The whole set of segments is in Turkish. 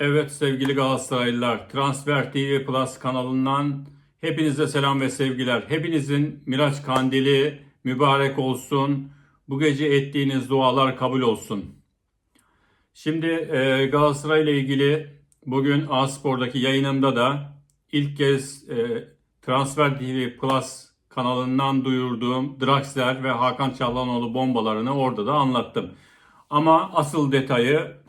Evet sevgili Galatasaraylılar, Transfer TV Plus kanalından hepinize selam ve sevgiler. Hepinizin Miraç Kandili mübarek olsun. Bu gece ettiğiniz dualar kabul olsun. Şimdi e, Galatasaray ile ilgili bugün A-Spor'daki yayınımda da ilk kez e, Transfer TV Plus kanalından duyurduğum Draxler ve Hakan Çalhanoğlu bombalarını orada da anlattım. Ama asıl detayı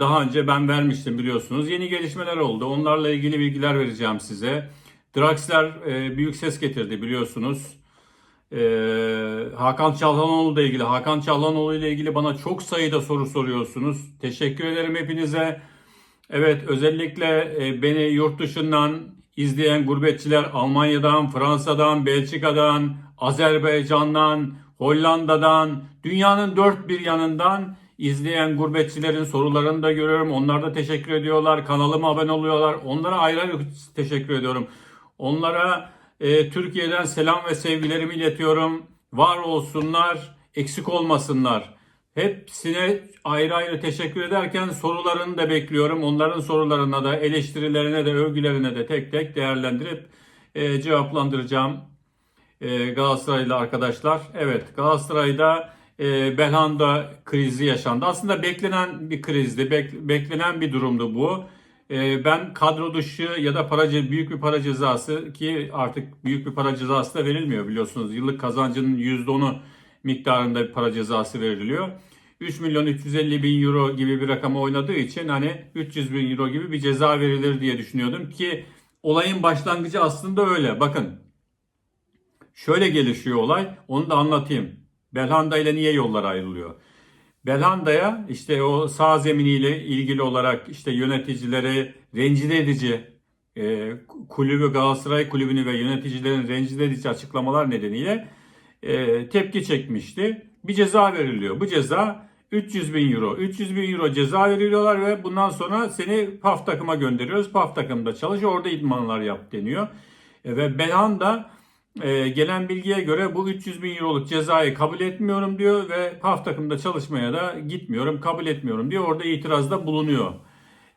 daha önce ben vermiştim biliyorsunuz. Yeni gelişmeler oldu. Onlarla ilgili bilgiler vereceğim size. Draxler e, büyük ses getirdi biliyorsunuz. Ee, Hakan Çalhanoğlu ile ilgili. Hakan Çalhanoğlu ile ilgili bana çok sayıda soru soruyorsunuz. Teşekkür ederim hepinize. Evet özellikle e, beni yurt dışından izleyen gurbetçiler Almanya'dan, Fransa'dan, Belçika'dan, Azerbaycan'dan, Hollanda'dan, dünyanın dört bir yanından izleyen gurbetçilerin sorularını da görüyorum. Onlar da teşekkür ediyorlar. Kanalıma abone oluyorlar. Onlara ayrı ayrı teşekkür ediyorum. Onlara e, Türkiye'den selam ve sevgilerimi iletiyorum. Var olsunlar, eksik olmasınlar. Hepsine ayrı ayrı teşekkür ederken sorularını da bekliyorum. Onların sorularına da, eleştirilerine de, övgülerine de tek tek değerlendirip e, cevaplandıracağım e, Galatasaraylı arkadaşlar. Evet Galatasaray'da e, Belhanda krizi yaşandı. Aslında beklenen bir krizdi, bek- beklenen bir durumdu bu. E, ben kadro dışı ya da para büyük bir para cezası ki artık büyük bir para cezası da verilmiyor biliyorsunuz. Yıllık kazancının %10'u miktarında bir para cezası veriliyor. 3 milyon 350 bin euro gibi bir rakama oynadığı için hani 300 bin euro gibi bir ceza verilir diye düşünüyordum ki olayın başlangıcı aslında öyle. Bakın şöyle gelişiyor olay onu da anlatayım. Belhanda ile niye yollar ayrılıyor? Belhanda'ya işte o sağ zeminiyle ilgili olarak işte yöneticileri rencide edici e, kulübü Galatasaray kulübünü ve yöneticilerin rencide edici açıklamalar nedeniyle e, tepki çekmişti. Bir ceza veriliyor. Bu ceza 300 bin euro. 300 bin euro ceza veriliyorlar ve bundan sonra seni PAF takıma gönderiyoruz. PAF takımda çalış orada idmanlar yap deniyor. E, ve Belhanda e, gelen bilgiye göre bu 300 bin euroluk cezayı kabul etmiyorum diyor ve PAF takımda çalışmaya da gitmiyorum, kabul etmiyorum diyor. Orada itirazda bulunuyor.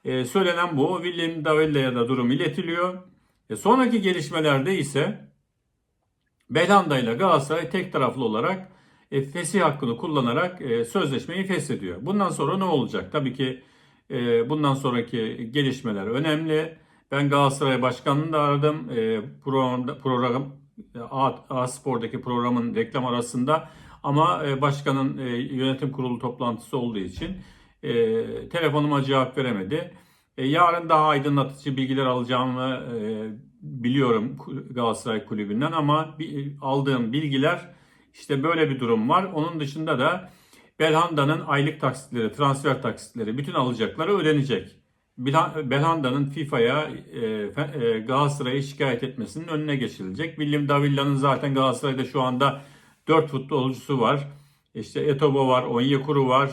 E, söylenen bu. William Davella'ya da durum iletiliyor. E, sonraki gelişmelerde ise Belhanda ile Galatasaray tek taraflı olarak e, fesih hakkını kullanarak e, sözleşmeyi feshediyor. Bundan sonra ne olacak? Tabii ki e, bundan sonraki gelişmeler önemli. Ben Galatasaray Başkanı'nı da aradım. E, programda, program A, A Spor'daki programın reklam arasında ama e, başkanın e, yönetim kurulu toplantısı olduğu için e, telefonuma cevap veremedi. E, yarın daha aydınlatıcı bilgiler alacağımı e, biliyorum Galatasaray Kulübü'nden ama aldığım bilgiler işte böyle bir durum var. Onun dışında da Belhanda'nın aylık taksitleri, transfer taksitleri bütün alacakları ödenecek. Belhanda'nın FIFA'ya e, Galatasaray'ı şikayet etmesinin önüne geçilecek. William Davilla'nın zaten Galatasaray'da şu anda 4 futbolcusu var. İşte Etobo var, Onyekuru var.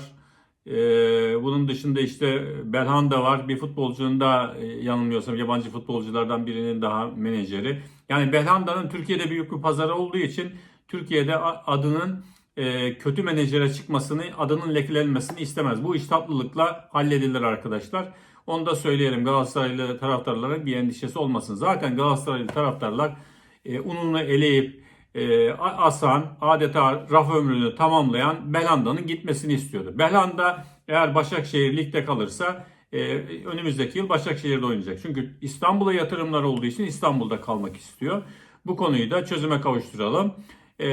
E, bunun dışında işte Belhanda var. Bir futbolcunun da e, yanılmıyorsam yabancı futbolculardan birinin daha menajeri. Yani Belhanda'nın Türkiye'de büyük bir pazarı olduğu için Türkiye'de adının kötü menajere çıkmasını, adının lekelenmesini istemez. Bu iş tatlılıkla halledilir arkadaşlar. Onu da söyleyelim Galatasaraylı taraftarların bir endişesi olmasın. Zaten Galatasaraylı taraftarlar e, ununu eleyip e, asan adeta raf ömrünü tamamlayan Belhanda'nın gitmesini istiyordu. Belhanda eğer Başakşehir ligde kalırsa e, önümüzdeki yıl Başakşehir'de oynayacak. Çünkü İstanbul'a yatırımlar olduğu için İstanbul'da kalmak istiyor. Bu konuyu da çözüme kavuşturalım. E,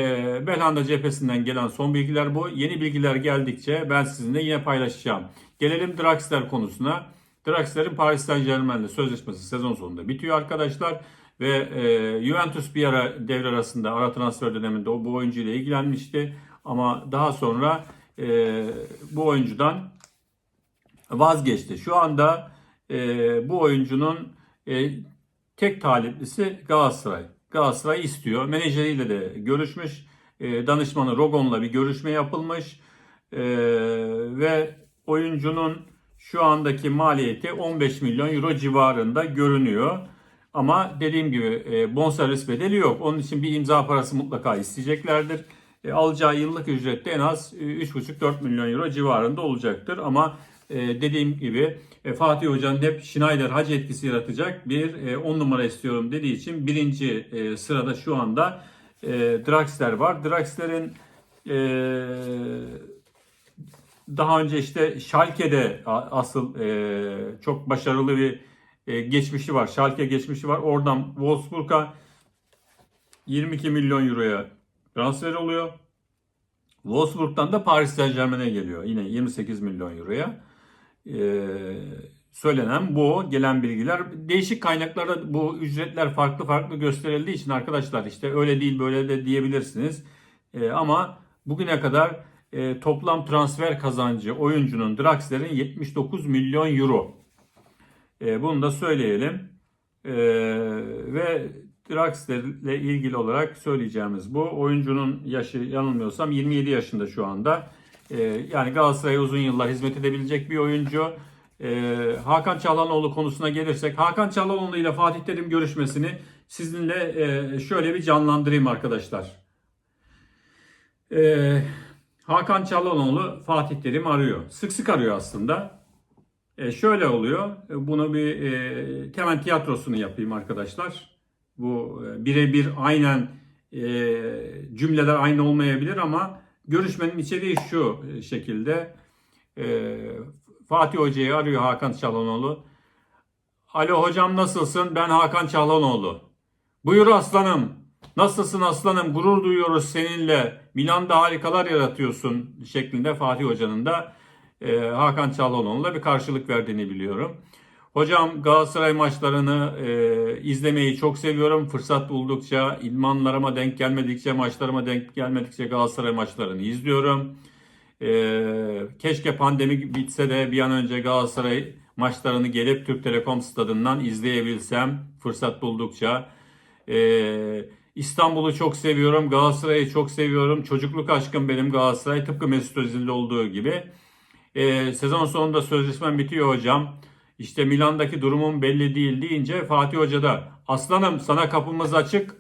Belhanda cephesinden gelen son bilgiler bu. Yeni bilgiler geldikçe ben sizinle yine paylaşacağım. Gelelim Draxler konusuna. Draxler'in Paris Saint Germain'le sözleşmesi sezon sonunda bitiyor arkadaşlar. Ve e, Juventus bir ara devre arasında ara transfer döneminde o bu oyuncuyla ilgilenmişti. Ama daha sonra e, bu oyuncudan vazgeçti. Şu anda e, bu oyuncunun e, tek taliplisi Galatasaray. Galatasaray istiyor. Menajeriyle de görüşmüş. E, danışmanı Rogon'la bir görüşme yapılmış. E, ve oyuncunun şu andaki maliyeti 15 milyon euro civarında görünüyor. Ama dediğim gibi e, bonservis bedeli yok. Onun için bir imza parası mutlaka isteyeceklerdir. E, alacağı yıllık ücrette en az 3,5-4 milyon euro civarında olacaktır. Ama e, dediğim gibi e, Fatih Hoca'nın hep Schneider hac etkisi yaratacak bir 10 numara istiyorum dediği için birinci e, sırada şu anda e, Draxler var. Draxler'in e, daha önce işte Schalke'de asıl e, çok başarılı bir e, geçmişi var. Schalke geçmişi var. Oradan Wolfsburg'a 22 milyon euroya transfer oluyor. Wolfsburg'dan da Paris Saint Germain'e geliyor. Yine 28 milyon euroya. Ee, söylenen bu. Gelen bilgiler. Değişik kaynaklarda bu ücretler farklı farklı gösterildiği için arkadaşlar işte öyle değil böyle de diyebilirsiniz. Ee, ama bugüne kadar e, toplam transfer kazancı oyuncunun Draxler'in 79 milyon euro. Ee, bunu da söyleyelim. Ee, ve Draxler ile ilgili olarak söyleyeceğimiz bu. Oyuncunun yaşı yanılmıyorsam 27 yaşında şu anda. Ee, yani Galatasaray'a uzun yıllar hizmet edebilecek bir oyuncu. Ee, Hakan Çalhanoğlu konusuna gelirsek Hakan Çalhanoğlu ile Fatih Terim görüşmesini sizinle e, şöyle bir canlandırayım arkadaşlar. Ee, Hakan Çalhanoğlu Fatih Terim arıyor. Sık sık arıyor aslında. E, şöyle oluyor. E, Bunu bir e, temel tiyatrosunu yapayım arkadaşlar. Bu e, birebir aynen e, cümleler aynı olmayabilir ama görüşmenin içeriği şu e, şekilde. E, Fatih Hoca'yı arıyor Hakan Çalhanoğlu. Alo hocam nasılsın? Ben Hakan Çalhanoğlu. Buyur aslanım. Nasılsın aslanım? Gurur duyuyoruz seninle. Milan'da harikalar yaratıyorsun şeklinde Fatih Hoca'nın da e, Hakan Çalhanoğlu'na bir karşılık verdiğini biliyorum. Hocam Galatasaray maçlarını e, izlemeyi çok seviyorum. Fırsat buldukça, idmanlarıma denk gelmedikçe, maçlarıma denk gelmedikçe Galatasaray maçlarını izliyorum. E, keşke pandemi bitse de bir an önce Galatasaray maçlarını gelip Türk Telekom stadından izleyebilsem fırsat buldukça. E, İstanbul'u çok seviyorum, Galatasaray'ı çok seviyorum. Çocukluk aşkım benim Galatasaray tıpkı Mesut Özil'de olduğu gibi. E, sezon sonunda sözleşmem bitiyor hocam. İşte Milan'daki durumum belli değil deyince Fatih Hoca da aslanım sana kapımız açık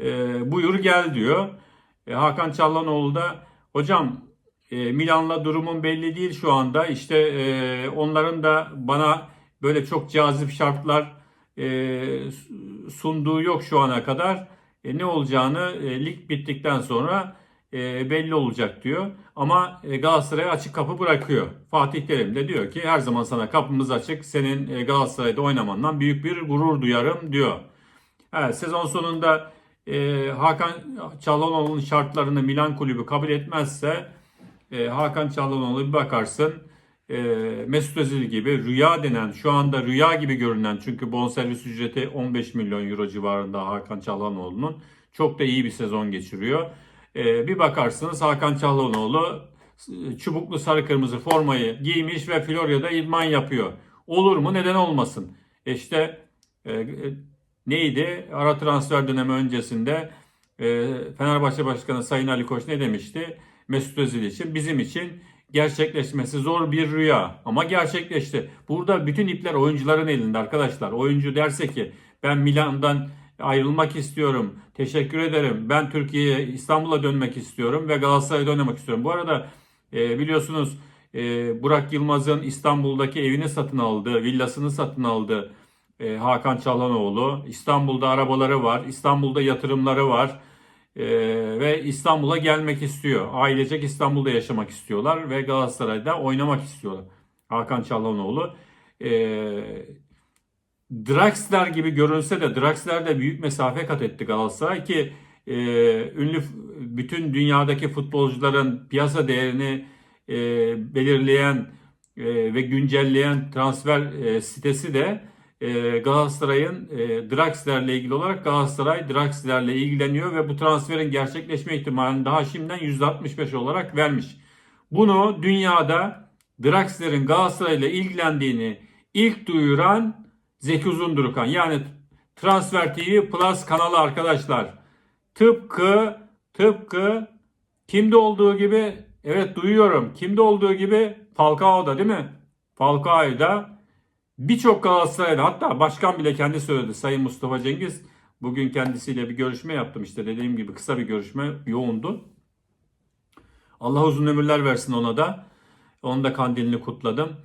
e, buyur gel diyor. E, Hakan Çallanoğlu da hocam e, Milan'la durumum belli değil şu anda. İşte e, onların da bana böyle çok cazip şartlar e, sunduğu yok şu ana kadar. E, ne olacağını e, lig bittikten sonra e, belli olacak diyor. Ama e, Galatasaray'a açık kapı bırakıyor. Fatih Terim de diyor ki her zaman sana kapımız açık. Senin e, Galatasaray'da oynamandan büyük bir gurur duyarım diyor. Evet, sezon sonunda e, Hakan Çalhanoğlu'nun şartlarını Milan kulübü kabul etmezse e, Hakan Çalhanoğlu bir bakarsın e, Mesut Özil gibi rüya denen şu anda rüya gibi görünen çünkü bonservis ücreti 15 milyon euro civarında Hakan Çalhanoğlu'nun çok da iyi bir sezon geçiriyor. E, bir bakarsınız Hakan Çalhanoğlu e, çubuklu sarı kırmızı formayı giymiş ve Florya'da idman yapıyor. Olur mu? Neden olmasın? E işte e, e, neydi? Ara transfer dönemi öncesinde e, Fenerbahçe Başkanı Sayın Ali Koç ne demişti? Mesut Özil için bizim için gerçekleşmesi zor bir rüya ama gerçekleşti. Burada bütün ipler oyuncuların elinde arkadaşlar. Oyuncu derse ki ben Milan'dan ayrılmak istiyorum. Teşekkür ederim. Ben Türkiye'ye İstanbul'a dönmek istiyorum ve Galatasaray'da oynamak istiyorum. Bu arada e, biliyorsunuz e, Burak Yılmaz'ın İstanbul'daki evini satın aldı, villasını satın aldı e, Hakan Çalhanoğlu. İstanbul'da arabaları var, İstanbul'da yatırımları var. Ee, ve İstanbul'a gelmek istiyor. Ailecek İstanbul'da yaşamak istiyorlar ve Galatasaray'da oynamak istiyorlar. Hakan Çalhanoğlu. Ee, Draxler gibi görünse de Draxler de büyük mesafe kat etti Galatasaray ki e, ünlü bütün dünyadaki futbolcuların piyasa değerini e, belirleyen e, ve güncelleyen transfer e, sitesi de e, Galatasaray'ın e, Draxler'le ilgili olarak Galatasaray Draxler'le ilgileniyor ve bu transferin gerçekleşme ihtimalini daha şimdiden %65 olarak vermiş. Bunu dünyada Draxler'in Galatasaray'la ilgilendiğini ilk duyuran Zeki Uzundurukan yani Transfer TV Plus kanalı arkadaşlar. Tıpkı tıpkı kimde olduğu gibi evet duyuyorum. Kimde olduğu gibi Falcao'da değil mi? Falcao'da Birçok Galatasaray'da hatta başkan bile kendi söyledi Sayın Mustafa Cengiz. Bugün kendisiyle bir görüşme yaptım işte dediğim gibi kısa bir görüşme yoğundu. Allah uzun ömürler versin ona da. Onun da kandilini kutladım.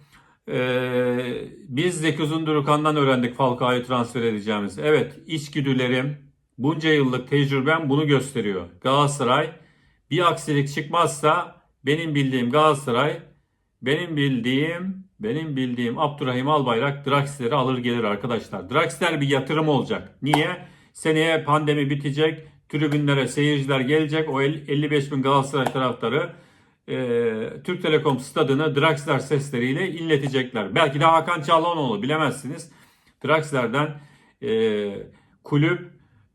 Ee, biz Zeki Uzundurukan'dan öğrendik Falcao'yu transfer edeceğimiz. Evet, içgüdülerim, bunca yıllık tecrübem bunu gösteriyor. Galatasaray bir aksilik çıkmazsa benim bildiğim Galatasaray, benim bildiğim, benim bildiğim Abdurrahim Albayrak Draxler'i alır gelir arkadaşlar. Draxler bir yatırım olacak. Niye? Seneye pandemi bitecek, tribünlere seyirciler gelecek. O 55 bin Galatasaray taraftarı e, Türk Telekom stadını Draxler sesleriyle inletecekler. Belki de Hakan Çalhanoğlu bilemezsiniz. Draxler'den e, kulüp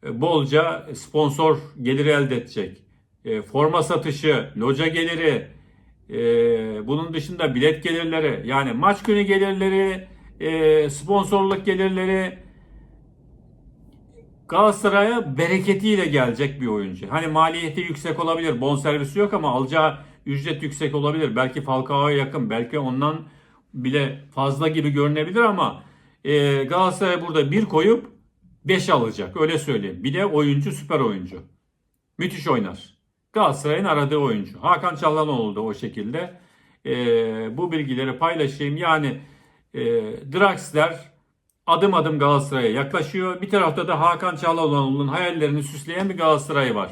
e, bolca sponsor geliri elde edecek. E, forma satışı, loca geliri, e, bunun dışında bilet gelirleri, yani maç günü gelirleri, e, sponsorluk gelirleri, Galatasaray'a bereketiyle gelecek bir oyuncu. Hani maliyeti yüksek olabilir, bonservisi yok ama alacağı ücret yüksek olabilir. Belki Falcao'ya yakın, belki ondan bile fazla gibi görünebilir ama e, Galatasaray burada bir koyup 5 alacak. Öyle söyleyeyim. Bir de oyuncu süper oyuncu. Müthiş oynar. Galatasaray'ın aradığı oyuncu. Hakan Çalhanoğlu da o şekilde. E, bu bilgileri paylaşayım. Yani e, Draxler adım adım Galatasaray'a yaklaşıyor. Bir tarafta da Hakan Çalhanoğlu'nun hayallerini süsleyen bir Galatasaray var.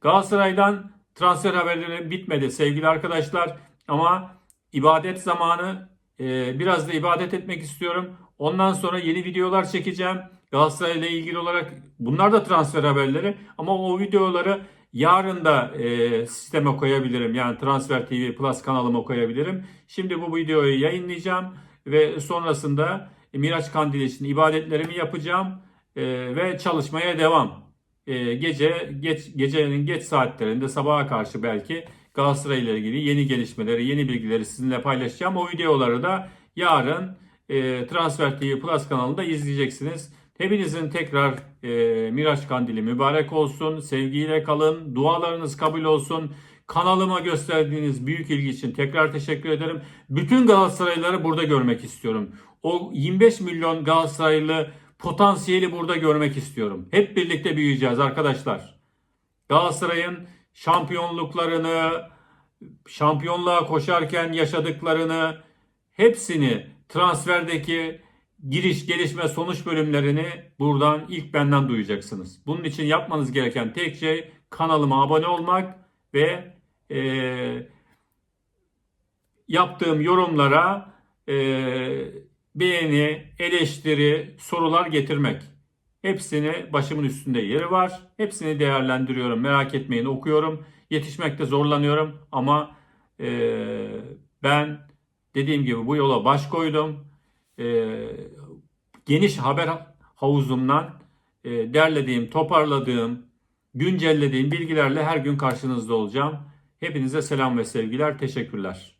Galatasaray'dan transfer haberleri bitmedi sevgili arkadaşlar. Ama ibadet zamanı e, biraz da ibadet etmek istiyorum. Ondan sonra yeni videolar çekeceğim. Galatasaray ile ilgili olarak bunlar da transfer haberleri. Ama o videoları yarın da e, sisteme koyabilirim. Yani Transfer TV Plus kanalıma koyabilirim. Şimdi bu videoyu yayınlayacağım ve sonrasında Miraç Kandili için ibadetlerimi yapacağım e, ve çalışmaya devam. E, gece geç gecenin geç saatlerinde sabaha karşı belki Galatasaray ile ilgili yeni gelişmeleri, yeni bilgileri sizinle paylaşacağım. O videoları da yarın e, Transfer TV Plus kanalında izleyeceksiniz. Hepinizin tekrar e, Miraç Kandili mübarek olsun. Sevgiyle kalın. Dualarınız kabul olsun. Kanalıma gösterdiğiniz büyük ilgi için tekrar teşekkür ederim. Bütün Galatasaraylıları burada görmek istiyorum. O 25 milyon Galatasaraylı potansiyeli burada görmek istiyorum. Hep birlikte büyüyeceğiz arkadaşlar. Galatasaray'ın şampiyonluklarını, şampiyonluğa koşarken yaşadıklarını hepsini transferdeki giriş, gelişme, sonuç bölümlerini buradan ilk benden duyacaksınız. Bunun için yapmanız gereken tek şey kanalıma abone olmak ve e, yaptığım yorumlara e, beğeni, eleştiri, sorular getirmek. Hepsini başımın üstünde yeri var. Hepsini değerlendiriyorum. Merak etmeyin okuyorum. Yetişmekte zorlanıyorum ama e, ben dediğim gibi bu yola baş koydum. E, geniş haber havuzumdan e, derlediğim, toparladığım, güncellediğim bilgilerle her gün karşınızda olacağım. Hepinize selam ve sevgiler. Teşekkürler.